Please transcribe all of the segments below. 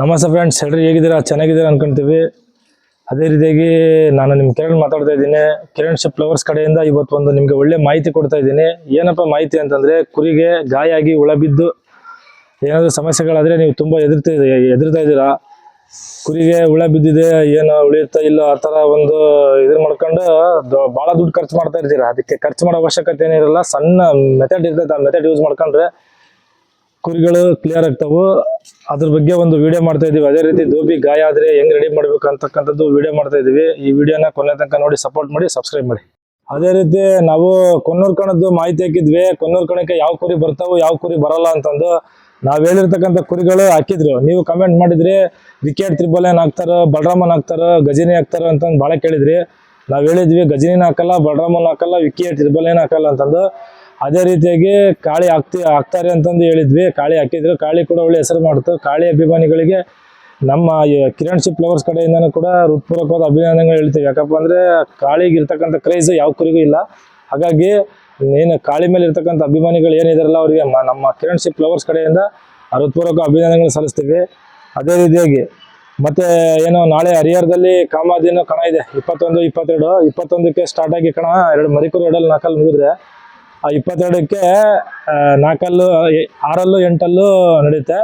ನಮಸ್ತೆ ಫ್ರೆಂಡ್ಸ್ ಎಲ್ಲರೂ ಹೇಗಿದ್ದೀರಾ? ಚೆನ್ನಾಗಿದ್ದೀರಾ ಅನ್ಕೊಂತೀವಿ. ಅದೇ ರೀತಿಯಾಗಿ ನಾನು ನಿಮ್ಮ ಕಿರಣ್ ಮಾತಾಡ್ತಾ ಇದ್ದೀನಿ. ಕಿರಣ್ ಶಿಪ್ ಫ್ಲವರ್ಸ್ ಕಡೆಯಿಂದ ಇವತ್ತು ಒಂದು ನಿಮಗೆ ಒಳ್ಳೆ ಮಾಹಿತಿ ಕೊಡ್ತಾ ಇದ್ದೀನಿ. ಏನಪ್ಪ ಮಾಹಿತಿ ಅಂತಂದರೆ, ಕುರಿಗೆ ಗಾಯ ಆಗಿ ಹುಳ ಬಿದ್ದು ಏನಾದರೂ ಸಮಸ್ಯೆಗಳಾದರೆ ನೀವು ತುಂಬ ಎದುರ್ತಾ ಎದುರ್ತಾ ಇದ್ದೀರಾ? ಕುರಿಗೆ ಹುಳ ಬಿದ್ದಿದೆ, ಏನು ಉಳಿಯುತ್ತಾ ಇಲ್ಲ ಆ ಥರ ಒಂದು ಇದನ್ನ ಮಾಡ್ಕೊಂಡು ಭಾಳ ದುಡ್ಡು ಖರ್ಚು ಮಾಡ್ತಾ ಇರ್ತೀರಾ? ಅದಕ್ಕೆ ಖರ್ಚು ಮಾಡೋ ಅವಶ್ಯಕತೆ ಏನಿರಲ್ಲ, ಸಣ್ಣ ಮೆಥಡ್ ಇರ್ತೈತೆ, ಆ ಮೆಥಡ್ ಯೂಸ್ ಮಾಡ್ಕೊಂಡ್ರೆ ಕುರಿಗಳು ಕ್ಲಿಯರ್ ಆಗ್ತಾವು. ಅದ್ರ ಬಗ್ಗೆ ಒಂದು ವಿಡಿಯೋ ಮಾಡ್ತಾ ಇದೀವಿ ಅದೇ ರೀತಿ ದೋಬಿ ಗಾಯ ಆದ್ರೆ ಹೆಂಗ್ ರೆಡಿ ಮಾಡ್ಬೇಕು ಅಂತಕ್ಕಂಥದ್ದು ವಿಡಿಯೋ ಮಾಡ್ತಾ ಇದೀವಿ ಈ ವಿಡಿಯೋನ ಕೊನೆ ತನಕ ನೋಡಿ ಸಪೋರ್ಟ್ ಮಾಡಿ ಸಬ್ಸ್ಕ್ರೈಬ್ ಮಾಡಿ. ಅದೇ ರೀತಿ ನಾವು ಕೊನ್ನೂರ್ ಕಣದ್ದು ಮಾಹಿತಿ ಹಾಕಿದ್ವಿ. ಕೊನ್ನೂರ್ ಕಣಕ್ಕೆ ಯಾವ ಕುರಿ ಬರ್ತಾವು, ಯಾವ ಕುರಿ ಬರಲ್ಲ ಅಂತಂದು ನಾವ್ ಹೇಳಿರ್ತಕ್ಕಂಥ ಕುರಿಗಳು ಹಾಕಿದ್ರು. ನೀವು ಕಮೆಂಟ್ ಮಾಡಿದ್ರಿ, ವಿಕೆಟ್ ತ್ರಿಬಲ್ ಏನ್ ಹಾಕ್ತಾರ, ಬಲರಾಮನ್ ಹಾಕ್ತಾರ, ಗಜಿನಿ ಹಾಕ್ತಾರ ಅಂತಂದು ಭಾಳ ಕೇಳಿದ್ರಿ. ನಾವ್ ಹೇಳಿದ್ವಿ, ಗಜಿನಿನ ಹಾಕಲ್ಲ, ಬಲರಾಮನ್ ಹಾಕಲ್ಲ, ವಿಕೆಟ್ ತ್ರಿಬಲ್ ಏನ್ ಹಾಕಲ್ಲ ಅಂತಂದು. ಅದೇ ರೀತಿಯಾಗಿ ಕಾಳಿ ಹಾಕ್ತಿ, ಹಾಕ್ತಾರೆ ಅಂತಂದು ಹೇಳಿದ್ವಿ. ಕಾಳಿ ಹಾಕಿದ್ರು. ಕಾಳಿ ಕೂಡ ಒಳ್ಳೆ ಹೆಸರು ಮಾಡ್ತು. ಕಾಳಿ ಅಭಿಮಾನಿಗಳಿಗೆ ನಮ್ಮ ಕಿರಣ್ ಶಿಪ್ ಫ್ಲವರ್ಸ್ ಕಡೆಯಿಂದನೂ ಕೂಡ ಹೃತ್ಪೂರ್ವಕವಾದ ಅಭಿನಂದನೆಗಳು ಹೇಳ್ತೀವಿ. ಯಾಕಪ್ಪ ಅಂದರೆ ಕಾಳಿಗೆ ಇರ್ತಕ್ಕಂಥ ಕ್ರೇಜ್ ಯಾವ ಕುರಿಗೂ ಇಲ್ಲ. ಹಾಗಾಗಿ ಏನು ಕಾಳಿ ಮೇಲೆ ಇರ್ತಕ್ಕಂಥ ಅಭಿಮಾನಿಗಳು ಏನಿದಾರಲ್ಲ ಅವರಿಗೆ ನಮ್ಮ ಕಿರಣ್ ಶಿಪ್ ಫ್ಲವರ್ಸ್ ಕಡೆಯಿಂದ ಹೃತ್ಪೂರ್ವಕ ಅಭಿನಂದನೆಗಳು ಸಲ್ಲಿಸ್ತೀವಿ. ಅದೇ ರೀತಿಯಾಗಿ ಮತ್ತೆ ಏನು ನಾಳೆ ಹರಿಹರದಲ್ಲಿ ಕಾಮಾದಿನ ಕಣ ಇದೆ. ಇಪ್ಪತ್ತೊಂದು, ಇಪ್ಪತ್ತೆರಡು, ಇಪ್ಪತ್ತೊಂದಕ್ಕೆ ಸ್ಟಾರ್ಟ್ ಆಗಿ ಕಣ. ಎರಡು ಮರಿಕೂರು ಎರಡಲ್ಲಿ ನಾಲ್ಕಲ್ಲಿ ಮುಗಿದ್ರೆ ಆ ಇಪ್ಪತ್ತೆರಡಕ್ಕೆ ನಾಲ್ಕಲ್ಲೂ ಆರಲ್ಲು, ಎಂಟಲ್ಲು ನಡೆಯುತ್ತೆ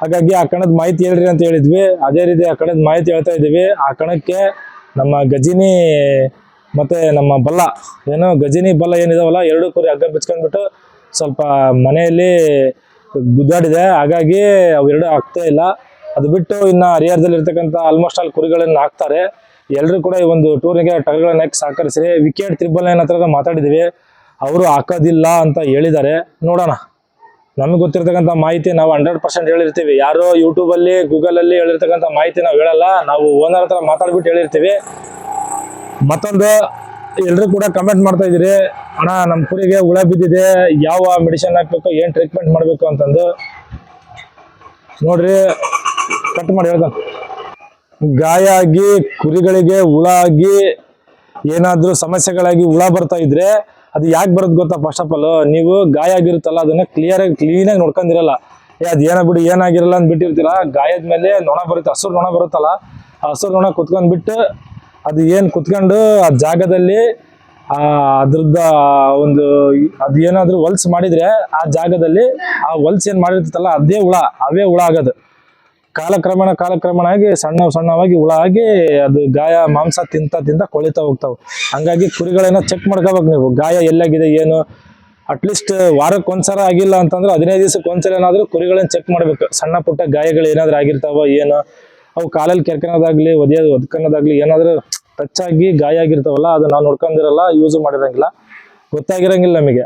ಹಾಗಾಗಿ ಆ ಕಣದ ಮಾಹಿತಿ ಹೇಳ್ರಿ ಅಂತ ಹೇಳಿದ್ವಿ. ಅದೇ ರೀತಿ ಆ ಕಣದ ಮಾಹಿತಿ ಹೇಳ್ತಾ ಇದ್ದೀವಿ. ಆ ಕಣಕ್ಕೆ ನಮ್ಮ ಗಜಿನಿ ಮತ್ತೆ ನಮ್ಮ ಬಲ್ಲ, ಏನು ಗಜಿನಿ ಬಲ್ಲ ಏನಿದಾವಲ್ಲ, ಎರಡು ಕುರಿ ಹಗ್ಗ ಬಿಚ್ಕೊಂಡ್ಬಿಟ್ಟು ಸ್ವಲ್ಪ ಮನೆಯಲ್ಲಿ ಗುದ್ದಾಡಿದೆ. ಹಾಗಾಗಿ ಅವೆರಡು ಆಗ್ತಾ ಇಲ್ಲ. ಅದು ಬಿಟ್ಟು ಇನ್ನು ಹರಿಹರದಲ್ಲಿ ಇರ್ತಕ್ಕಂಥ ಆಲ್ಮೋಸ್ಟ್ ಆಲ್ ಕುರಿಗಳನ್ನ ಹಾಕ್ತಾರೆ. ಎಲ್ಲರೂ ಕೂಡ ಈ ಒಂದು ಟೂರ್ನಿಗೆ ಟಗಳನ್ನ ಹಾಕಿ ಸಹಕರಿಸಿರಿ. ವಿಕೆಟ್ ತ್ರಿಬಲ್ ನೈನ್ ಹತ್ರ ಅವರು ಹಾಕೋದಿಲ್ಲ ಅಂತ ಹೇಳಿದ್ದಾರೆ. ನೋಡೋಣ. ನಮಗೆ ಗೊತ್ತಿರ್ತಕ್ಕಂಥ ಮಾಹಿತಿ ನಾವು ಹಂಡ್ರೆಡ್ ಪರ್ಸೆಂಟ್ ಹೇಳಿರ್ತೀವಿ. ಯಾರೋ ಯೂಟ್ಯೂಬಲ್ಲಿ ಗೂಗಲಲ್ಲಿ ಹೇಳಿರ್ತಕ್ಕಂಥ ಮಾಹಿತಿ ನಾವು ಹೇಳಲ್ಲ. ನಾವು ಓನರ್ ಹತ್ರ ಮಾತಾಡ್ಬಿಟ್ಟು ಹೇಳಿರ್ತೀವಿ. ಮತ್ತೊಂದು ಎಲ್ಲರೂ ಕೂಡ ಕಮೆಂಟ್ ಮಾಡ್ತಾ ಇದ್ದೀರಿ. ಅಣ್ಣ ನಮ್ಮ ಕುರಿಗೆ ಹುಳ ಬಿದ್ದಿದೆ. ಯಾವ ಮೆಡಿಸಿನ್ ಹಾಕ್ಬೇಕು, ಏನು ಟ್ರೀಟ್ಮೆಂಟ್ ಮಾಡಬೇಕು ಅಂತಂದು. ನೋಡ್ರಿ ಕಟ್ ಮಾಡಿ ಹೇಳ್ತಾನೆ. ಗಾಯ ಆಗಿ, ಕುರಿಗಳಿಗೆ ಹುಳ ಆಗಿ, ಏನಾದ್ರೂ ಸಮಸ್ಯೆಗಳಾಗಿ ಹುಳ ಬರ್ತಾ ಇದ್ರೆ ಅದು ಯಾಕೆ ಬರೋದು ಗೊತ್ತಾ? ಫಸ್ಟ್ ಆಫ್ ಆಲ್ ನೀವು ಗಾಯ ಆಗಿರುತ್ತಲ್ಲ, ಅದನ್ನ ಕ್ಲಿಯರ್ ಆಗಿ ಕ್ಲೀನ್ ಆಗಿ ನೋಡ್ಕೊಂಡಿರಲ್ಲ. ಏ, ಅದ್ ಏನೋ ಬಿಡಿ ಏನಾಗಿರಲ್ಲ ಅಂತ ಬಿಟ್ಟಿರ್ತೀರ? ಗಾಯದ ಮೇಲೆ ನೊಣ ಬರುತ್ತೆ, ಹಸುರು ನೊಣ ಬರುತ್ತಲ್ಲ ಹಸುರು ನೊಣ ಕುತ್ಕೊಂಡ್ಬಿಟ್ಟು ಅದು ಏನು ಕುತ್ಕೊಂಡು, ಆ ಜಾಗದಲ್ಲಿ, ಆ, ಅದ್ರದ್ದು ಒಂದು, ಅದು ಏನಾದರೂ ಹೊಲ್ಸ್ ಮಾಡಿದ್ರೆ, ಆ ಜಾಗದಲ್ಲಿ ಆ ಹೊಲ್ಸ್ ಏನ್ ಮಾಡಿರ್ತಲ್ಲ ಅದೇ ಹುಳ, ಅವೇ ಹುಳ ಆಗೋದು. ಕಾಲಕ್ರಮೇಣ ಕಾಲಕ್ರಮೇಣ ಆಗಿ ಸಣ್ಣ ಸಣ್ಣವಾಗಿ ಹುಳ ಆಗಿ ಅದು ಗಾಯ, ಮಾಂಸ ತಿಂತ ತಿಂತ ಕೊಳಿತಾ ಹೋಗ್ತಾವೆ. ಹಂಗಾಗಿ ಕುರಿಗಳನ್ನ ಚೆಕ್ ಮಾಡ್ಕೋಬೇಕು ನೀವು. ಗಾಯ ಎಲ್ಲಾಗಿದೆ ಏನು? ಅಟ್ಲೀಸ್ಟ್ ವಾರಕ್ಕೆ ಒಂದ್ಸಲ ಆಗಿಲ್ಲ ಅಂತಂದ್ರೆ ಹದಿನೈದು ದಿವಸಕ್ಕೆ ಒಂದ್ಸಲ ಏನಾದರೂ ಕುರಿಗಳನ್ನ ಚೆಕ್ ಮಾಡ್ಬೇಕು. ಸಣ್ಣ ಪುಟ್ಟ ಗಾಯಗಳು ಏನಾದರೂ ಆಗಿರ್ತಾವ, ಏನು? ಅವು ಕಾಲಲ್ಲಿ ಕೆರ್ಕೊಳೋದಾಗ್ಲಿ ಒದೆಯೋದು ಒದ್ಕೊಳ್ಳೋದಾಗ್ಲಿ ಏನಾದರೂ ಟಚ್ ಆಗಿ ಗಾಯ ಆಗಿರ್ತಾವಲ್ಲ, ಅದು ನಾವು ನೋಡ್ಕೊಂಡಿರಲ್ಲ ಯೂಸ್ ಮಾಡಿರಂಗಿಲ್ಲ. ಗೊತ್ತಾಗಿರಂಗಿಲ್ಲ ನಮಗೆ.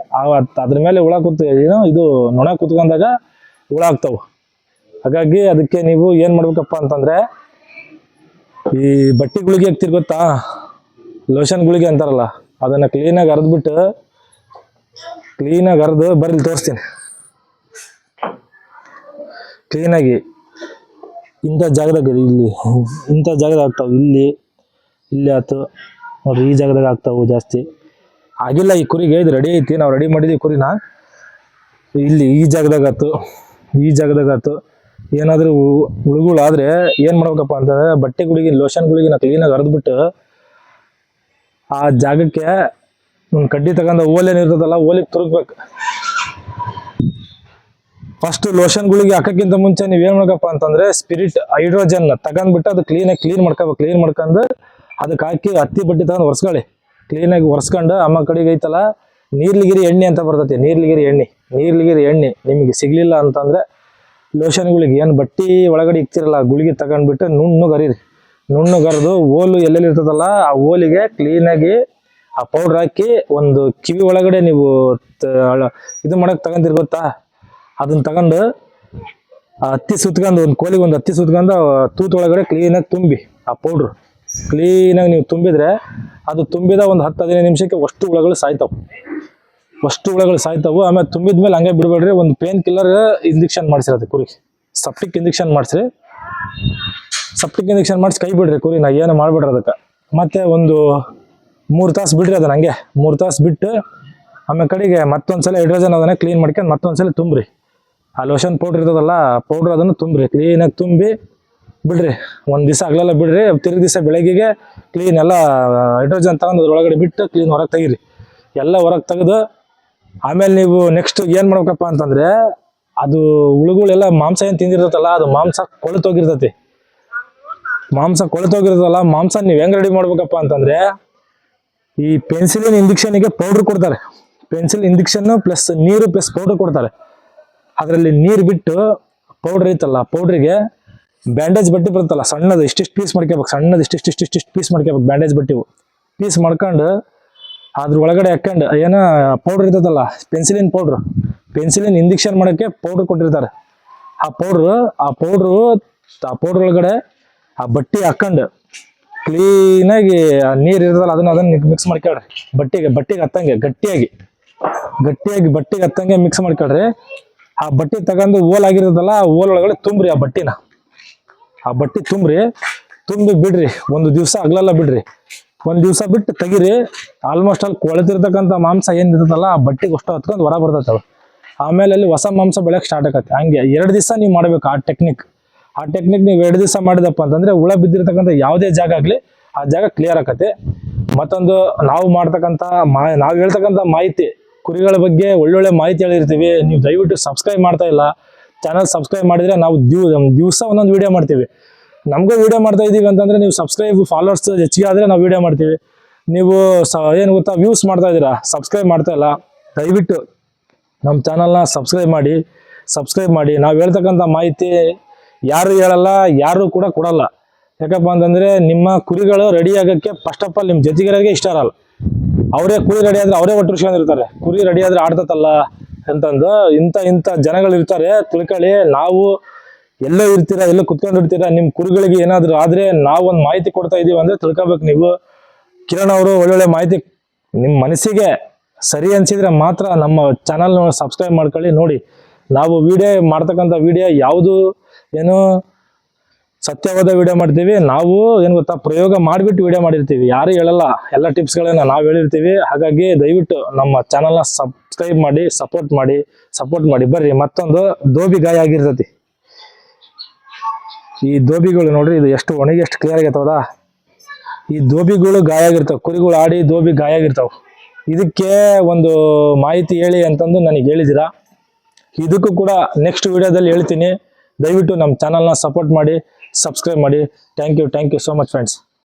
ಅದ್ರ ಮೇಲೆ ಹುಳ ಕೂತ್ ಏನೋ ಇದು ನೊಣ ಕೂತ್ಕೊಂಡಾಗ ಹುಳ ಆಗ್ತಾವೆ. ಹಾಗಾಗಿ ಅದಕ್ಕೆ ನೀವು ಏನು ಮಾಡ್ಬೇಕಪ್ಪ ಅಂತಂದ್ರೆ, ಈ ಬಟ್ಟೆ ಗುಳಿಗೆ ಹಾಕ್ತಿರ್ ಗೊತ್ತಾ? ಲೋಷನ್ ಗುಳಿಗೆ ಅಂತಾರಲ್ಲ, ಅದನ್ನ ಕ್ಲೀನಾಗಿ ಅರ್ದ್ಬಿಟ್ಟು ಕ್ಲೀನಾಗಿ ಅರ್ದು ಬರ್ರಿ ಇಲ್ಲಿ ತೋರಿಸ್ತೀನಿ. ಕ್ಲೀನಾಗಿ ಇಂಥ ಜಾಗದಾಗ ಇಲ್ಲಿ, ಇಂಥ ಜಾಗದಾಗ ಆಗ್ತಾವೆ, ಇಲ್ಲಿ ಇಲ್ಲಿ ಆಯ್ತು ನೋಡ್ರಿ, ಈ ಜಾಗದಾಗ ಆಗ್ತಾವು ಜಾಸ್ತಿ. ಆಗಿಲ್ಲ, ಈ ಕುರಿಗೆ ಇದು ರೆಡಿ ಐತಿ, ನಾವು ರೆಡಿ ಮಾಡಿದ್ವಿ ಕುರಿನ. ಇಲ್ಲಿ ಈ ಜಾಗದಾಗ ಆಯ್ತು ಈ ಜಾಗದಾಗ ಆಯ್ತು ಏನಾದರೂ ಹುಳುಗಳಾದರೆ ಏನು ಮಾಡ್ಬೇಕಪ್ಪ ಅಂತಂದ್ರೆ ಬಟ್ಟೆಗಳಿಗೆ ಲೋಷನ್ಗಳಿಗೆ ನಾವು ಕ್ಲೀನಾಗಿ ಹರಿದ್ಬಿಟ್ಟು ಆ ಜಾಗಕ್ಕೆ ಒಂದು ಕಡ್ಡಿ ತಗೊಂಡು ಓಲೇನು ಇರ್ತದಲ್ಲ, ಓಲಿಗೆ ತುರುಕ್ಬೇಕು ಫಸ್ಟ್ ಲೋಷನ್ಗಳಿಗೆ ಹಾಕಕ್ಕಿಂತ ಮುಂಚೆ ನೀವು ಏನು ಮಾಡ್ಬೇಕಪ್ಪ ಅಂತಂದ್ರೆ ಸ್ಪಿರಿಟ್ ಹೈಡ್ರೋಜನ್ ತಗೊಂಡ್ಬಿಟ್ಟು ಅದು ಕ್ಲೀನಾಗಿ ಕ್ಲೀನ್ ಮಾಡ್ಕೋಬೇಕು ಕ್ಲೀನ್ ಮಾಡ್ಕೊಂಡು ಅದಕ್ಕೆ ಹಾಕಿ ಹತ್ತಿ ಬಟ್ಟೆ ತಗೊಂಡು ಒರೆಸ್ಕೊಳ್ಳಿ. ಕ್ಲೀನಾಗಿ ಒರೆಸ್ಕೊಂಡು ಅಮ್ಮ ಕಡೆಗೆ ಐತಲ್ಲ, ನೀರ್ಲಿಗಿರಿ ಎಣ್ಣೆ ಅಂತ ಬರ್ತೈತಿ, ನೀರ್ಲಿಗಿರಿ ಎಣ್ಣೆ ನೀರ್ಲಿಗಿರಿ ಎಣ್ಣೆ ನಿಮಗೆ ಸಿಗ್ಲಿಲ್ಲ ಅಂತಂದ್ರೆ ಲೋಷನ್ಗಳಿಗೆ ಏನು ಬಟ್ಟಿ ಒಳಗಡೆ ಇಕ್ತಿರಲ್ಲ, ಗುಳಿಗೆ ತಗೊಂಡ್ಬಿಟ್ಟು ನುಣ್ಣು ಗರೀರಿ. ನುಣ್ಣು ಗರೆದು ಓಲು ಎಲ್ಲೆಲ್ಲಿ ಇರ್ತದಲ್ಲ, ಆ ಓಲಿಗೆ ಕ್ಲೀನಾಗಿ ಆ ಪೌಡ್ರ್ ಹಾಕಿ ಒಂದು ಕಿವಿ ಒಳಗಡೆ ನೀವು ಇದು ಮಾಡೋಕೆ ತಗೊಂತೀರಿ ಗೊತ್ತಾ? ಅದನ್ನ ತಗೊಂಡು ಹತ್ತಿ ಸುತ್ಕೊಂಡು, ಒಂದು ಕೋಲಿಗೆ ಒಂದು ಹತ್ತಿ ಸುತ್ಕೊಂಡು ತೂತ್ ಒಳಗಡೆ ಕ್ಲೀನಾಗಿ ತುಂಬಿ ಆ ಪೌಡ್ರು ಕ್ಲೀನಾಗಿ ನೀವು ತುಂಬಿದ್ರೆ ಅದು ತುಂಬಿದ ಒಂದು ಹತ್ತು ಹದಿನೈದು ನಿಮಿಷಕ್ಕೆ ಅಷ್ಟು ಹುಳಗಳು ಸಾಯ್ತಾವೆ. ಅಷ್ಟು ಹುಳಗಳು ಸಾಯ್ತಾವು. ಆಮೇಲೆ ತುಂಬಿದ್ಮೇಲೆ ಹಂಗೆ ಬಿಡಬೇಡ್ರಿ. ಒಂದು ಪೇನ್ ಕಿಲ್ಲರ್ ಇಂಜೆಕ್ಷನ್ ಮಾಡಿಸಿರಿ ಅದು ಕುರಿ. ಸಪ್ಟಿಕ್ ಇಂಜೆಕ್ಷನ್ ಮಾಡಿಸ್ರಿ. ಸಪ್ಟಿಕ್ ಇಂಜೆಕ್ಷನ್ ಮಾಡಿಸಿ ಕೈ ಬಿಡ್ರಿ ಕುರಿ. ನಾ ಏನು ಮಾಡ್ಬಿಡ್ರಿ ಅದಕ್ಕೆ. ಮತ್ತೆ ಒಂದು ಮೂರು ತಾಸು ಬಿಡ್ರಿ ಅದನ್ನ ಹಂಗೆ. ಮೂರು ತಾಸು ಬಿಟ್ಟು ಆಮೇಲೆ ಕಡೆಗೆ ಮತ್ತೊಂದ್ಸಲ ಹೈಡ್ರೋಜನ್ ಅದನ್ನ ಕ್ಲೀನ್ ಮಾಡ್ಕೊಂಡು ಮತ್ತೊಂದ್ಸಲ ತುಂಬ್ರಿ. ಆ ಲೋಷನ್ ಪೌಡ್ರ್ ಇರ್ತದಲ್ಲ ಪೌಡ್ರ್ ಅದನ್ನು ತುಂಬ್ರಿ. ಕ್ಲೀನಾಗಿ ತುಂಬಿ ಬಿಡ್ರಿ. ಒಂದು ದಿವಸ ಆಗಲೆಲ್ಲ ಬಿಡ್ರಿ. ತಿರ್ಗಿ ದಿವಸ ಬೆಳಗ್ಗೆಗೆ ಕ್ಲೀನ್ ಎಲ್ಲ ಹೈಡ್ರೋಜನ್ ತಗೊಂಡು ಅದ್ರೊಳಗಡೆ ಬಿಟ್ಟು ಕ್ಲೀನ್ ಹೊರಗೆ ತೆಗೀರಿ. ಎಲ್ಲ ಹೊರಗೆ ತೆಗೆದು ಆಮೇಲೆ ನೀವು ನೆಕ್ಸ್ಟ್ ಏನು ಮಾಡ್ಬೇಕಪ್ಪ ಅಂತಂದ್ರೆ, ಅದು ಹುಳುಗಳೆಲ್ಲ ಮಾಂಸ ಏನು ತಿಂದಿರ್ತೈತಲ್ಲ, ಅದು ಮಾಂಸ ಕೊಳೆತೋಗಿರ್ತೈತಿ. ಮಾಂಸ ಕೊಳೆತೋಗಿರ್ತಲ್ಲ ಮಾಂಸ ನೀವು ಹೆಂಗ್ ರೆಡಿ ಮಾಡ್ಬೇಕಪ್ಪ ಅಂತಂದ್ರೆ, ಈ ಪೆನ್ಸಿಲಿನ್ ಇಂಜೆಕ್ಷನ್ಗೆ ಪೌಡರ್ ಕೊಡ್ತಾರೆ. ಪೆನ್ಸಿಲ್ ಇಂಜೆಕ್ಷನ್ ಪ್ಲಸ್ ನೀರು ಪ್ಲಸ್ ಪೌಡರ್ ಕೊಡ್ತಾರೆ. ಅದರಲ್ಲಿ ನೀರು ಬಿಟ್ಟು ಪೌಡ್ರ್ ಐತಲ್ಲ ಪೌಡ್ರಿಗೆ ಬ್ಯಾಂಡೇಜ್ ಬಟ್ಟೆ ಬರುತ್ತಲ್ಲ, ಸಣ್ಣದು, ಇಷ್ಟಿಷ್ಟು ಪೀಸ್ ಮಾಡ್ಕೋಬೇಕು ಸಣ್ಣದು, ಇಷ್ಟಿಷ್ಟು ಇಷ್ಟಿಷ್ಟು, ಇಷ್ಟು ಪೀಸ್ ಮಾಡ್ಕೋಬೇಕು ಬ್ಯಾಂಡೇಜ್ ಬಟ್ಟಿವು. ಪೀಸ್ ಮಾಡ್ಕೊಂಡು ಅದ್ರ ಒಳಗಡೆ ಹಾಕೊಂಡು, ಏನ ಪೌಡ್ರ್ ಇರ್ತದಲ್ಲ ಪೆನ್ಸಿಲಿನ್ ಪೌಡ್ರ್ ಪೆನ್ಸಿಲಿನ್ ಇಂಜೆಕ್ಷನ್ ಮಾಡೋಕ್ಕೆ ಪೌಡ್ರ್ ಕೊಟ್ಟಿರ್ತಾರೆ. ಆ ಪೌಡ್ರು ಆ ಪೌಡ್ರು ಆ ಪೌಡ್ರ್ ಒಳಗಡೆ ಆ ಬಟ್ಟೆ ಹಾಕೊಂಡು ಕ್ಲೀನಾಗಿ ನೀರು ಇರ್ತದಲ್ಲ, ಅದನ್ನ ಅದನ್ನ ಮಿಕ್ಸ್ ಮಾಡ್ಕೊಳ್ರಿ. ಬಟ್ಟೆಗೆ ಬಟ್ಟೆಗೆ ಹತ್ತಂಗೆ, ಗಟ್ಟಿಯಾಗಿ. ಗಟ್ಟಿಯಾಗಿ ಬಟ್ಟೆಗೆ ಹತ್ತಂಗೆ ಮಿಕ್ಸ್ ಮಾಡ್ಕೊಳ್ರಿ. ಆ ಬಟ್ಟೆ ತಗೊಂಡು ಓಲ್ ಆಗಿರ್ತದಲ್ಲ, ಆ ಓಲ್ ಒಳಗಡೆ ತುಂಬ್ರಿ ಆ ಬಟ್ಟಿನ. ಆ ಬಟ್ಟೆ ತುಂಬ್ರಿ ತುಂಬಿ ಬಿಡ್ರಿ ಒಂದು ದಿವಸ ಆಗ್ಲಲ್ಲ ಬಿಡ್ರಿ. ಒಂದ್ ದಿವ್ಸ ಬಿಟ್ಟು ತೆಗಿರಿ. ಆಲ್ಮೋಸ್ಟ್ ಅಲ್ಲಿ ಕೊಳೆತಿರ್ತಕ್ಕಂಥ ಮಾಂಸ ಏನ್ ಆ ಬಟ್ಟೆಗೆ ಅಷ್ಟು ಹತ್ಕೊಂಡು ಹೊರ ಬರ್ತೈತೆ ಅದು. ಆಮೇಲೆ ಅಲ್ಲಿ ಹೊಸ ಮಾಂಸ ಬೆಳೆಯಕ್ಕೆ ಸ್ಟಾರ್ಟ್ ಆಗತ್ತೆ. ಹಂಗೆ ಎರಡು ದಿವಸ ನೀವು ಮಾಡ್ಬೇಕು ಆ ಟೆಕ್ನಿಕ್ ಆ ಟೆಕ್ನಿಕ್ ನೀವು ಎರಡು ದಿವಸ ಮಾಡಿದಪ್ಪ ಅಂತಂದ್ರೆ ಹುಳ ಬಿದ್ದಿರ್ತಕ್ಕಂಥ ಯಾವುದೇ ಜಾಗ ಆಗ್ಲಿ ಆ ಜಾಗ ಕ್ಲಿಯರ್ ಆಕತ್ತೆ ಮತ್ತೊಂದು ನಾವು ಮಾಡ್ತಕ್ಕಂಥ ಮಾ, ನಾವು ಹೇಳ್ತಕ್ಕಂಥ ಮಾಹಿತಿ, ಕುರಿಗಳ ಬಗ್ಗೆ ಒಳ್ಳೊಳ್ಳೆ ಮಾಹಿತಿ ಹೇಳಿರ್ತೀವಿ. ನೀವು ದಯವಿಟ್ಟು ಸಬ್ಸ್ಕ್ರೈಬ್ ಮಾಡ್ತಾ ಇಲ್ಲ. ಚಾನಲ್ ಸಬ್ಸ್ಕ್ರೈಬ್ ಮಾಡಿದ್ರೆ ನಾವು ದಿವ್, ದಿವಸ ಒಂದೊಂದು ವಿಡಿಯೋ ಮಾಡ್ತೀವಿ. ನಮಗೂ ವೀಡಿಯೋ ಮಾಡ್ತಾ ಇದೀವಿ ಅಂತಂದ್ರೆ ನೀವು ಸಬ್ಸ್ಕ್ರೈಬ್ ಫಾಲೋವರ್ಸ್ ಹೆಚ್ಚಿಗೆ ಆದರೆ ನಾವು ವೀಡಿಯೋ ಮಾಡ್ತೀವಿ. ನೀವು ಸ, ಏನು ಗೊತ್ತಾ ವ್ಯೂಸ್ ಮಾಡ್ತಾ ಇದ್ದೀರಾ? ಸಬ್ಸ್ಕ್ರೈಬ್ ಮಾಡ್ತಾ ಇಲ್ಲ? ದಯವಿಟ್ಟು ನಮ್ಮ ಚಾನಲ್ನ ಸಬ್ಸ್ಕ್ರೈಬ್ ಮಾಡಿ ಸಬ್ಸ್ಕ್ರೈಬ್ ಮಾಡಿ. ನಾವು ಹೇಳ್ತಕ್ಕಂಥ ಮಾಹಿತಿ ಯಾರು ಹೇಳಲ್ಲ, ಯಾರು ಕೂಡ ಕೊಡಲ್ಲ. ಯಾಕಪ್ಪ ಅಂತಂದರೆ ನಿಮ್ಮ ಕುರಿಗಳು ರೆಡಿ ಆಗೋಕ್ಕೆ ಫಸ್ಟ್ ಆಫ್ ಆಲ್ ನಿಮ್ಮ ಜೊತೆಗಿರೋರಿಗೆ ಇಷ್ಟ ಇರಲ್ಲ. ಅವರೇ ಕುರಿ ರೆಡಿ ಆದರೆ ಅವರೇ ಒಟ್ಟು ಇರ್ತಾರೆ. ಕುರಿ ರೆಡಿ ಆದರೆ ಆಡ್ತತ್ತಲ್ಲ ಅಂತಂದು ಇಂಥ ಇಂಥ ಜನಗಳು ಇರ್ತಾರೆ ತಿಳ್ಕೊಳ್ಳಿ, ನಾವು ಎಲ್ಲೋ ಇರ್ತೀರಾ, ಎಲ್ಲೋ ಕುತ್ಕೊಂಡಿರ್ತೀರಾ ನಿಮ್ಮ ಕುರುಗಳಿಗೆ ಏನಾದ್ರು ಆದ್ರೆ ನಾವು ಒಂದು ಮಾಹಿತಿ ಕೊಡ್ತಾ ಇದೀವಿ ಅಂದ್ರೆ ತಿಳ್ಕೊಬೇಕು ನೀವು. ಕಿರಣ್ ಅವರು ಒಳ್ಳೊಳ್ಳೆ ಮಾಹಿತಿ ನಿಮ್ಮ ಮನಸ್ಸಿಗೆ ಸರಿ ಅನ್ಸಿದ್ರೆ ಮಾತ್ರ ನಮ್ಮ ಚಾನಲ್ ಸಬ್ಸ್ಕ್ರೈಬ್ ಮಾಡ್ಕೊಳ್ಳಿ. ನೋಡಿ, ನಾವು ವಿಡಿಯೋ ಮಾಡ್ತಕ್ಕಂಥ ವಿಡಿಯೋ ಯಾವುದು ಏನು ಸತ್ಯವಾದ ವಿಡಿಯೋ ಮಾಡ್ತೀವಿ, ನಾವು ಏನು ಗೊತ್ತಾ, ಪ್ರಯೋಗ ಮಾಡಿಬಿಟ್ಟು ವಿಡಿಯೋ ಮಾಡಿರ್ತೀವಿ. ಯಾರು ಹೇಳಲ್ಲ, ಎಲ್ಲ ಟಿಪ್ಸ್ಗಳನ್ನ ನಾವು ಹೇಳಿರ್ತೀವಿ. ಹಾಗಾಗಿ ದಯವಿಟ್ಟು ನಮ್ಮ ಚಾನಲ್ನ ಸಬ್ಸ್ಕ್ರೈಬ್ ಮಾಡಿ ಸಪೋರ್ಟ್ ಮಾಡಿ ಸಪೋರ್ಟ್ ಮಾಡಿ. ಬರ್ರಿ, ಮತ್ತೊಂದು ದೋಬಿ ಗಾಯ ಆಗಿರ್ತೈತಿ. ಈ ದೋಬಿಗಳು ನೋಡ್ರಿ, ಇದು ಎಷ್ಟು ಒಣಗಿ ಎಷ್ಟು ಕ್ಲಿಯರ್ ಆಗೈತವದ ಈ ದೋಬಿಗಳು ಗಾಯ ಆಗಿರ್ತಾವ. ಕುರಿಗಳು ಆಡಿ ದೋಬಿ ಗಾಯ ಆಗಿರ್ತಾವ. ಇದಕ್ಕೆ ಒಂದು ಮಾಹಿತಿ ಹೇಳಿ ಅಂತಂದು ನನಗೆ ಹೇಳಿದಿರಾ. ಇದಕ್ಕೂ ಕೂಡ ನೆಕ್ಸ್ಟ್ ವಿಡಿಯೋದಲ್ಲಿ ಹೇಳ್ತೀನಿ. ದಯವಿಟ್ಟು ನಮ್ಮ ಚಾನಲ್ನ ಸಪೋರ್ಟ್ ಮಾಡಿ ಸಬ್ಸ್ಕ್ರೈಬ್ ಮಾಡಿ. Thank you thank you so much friends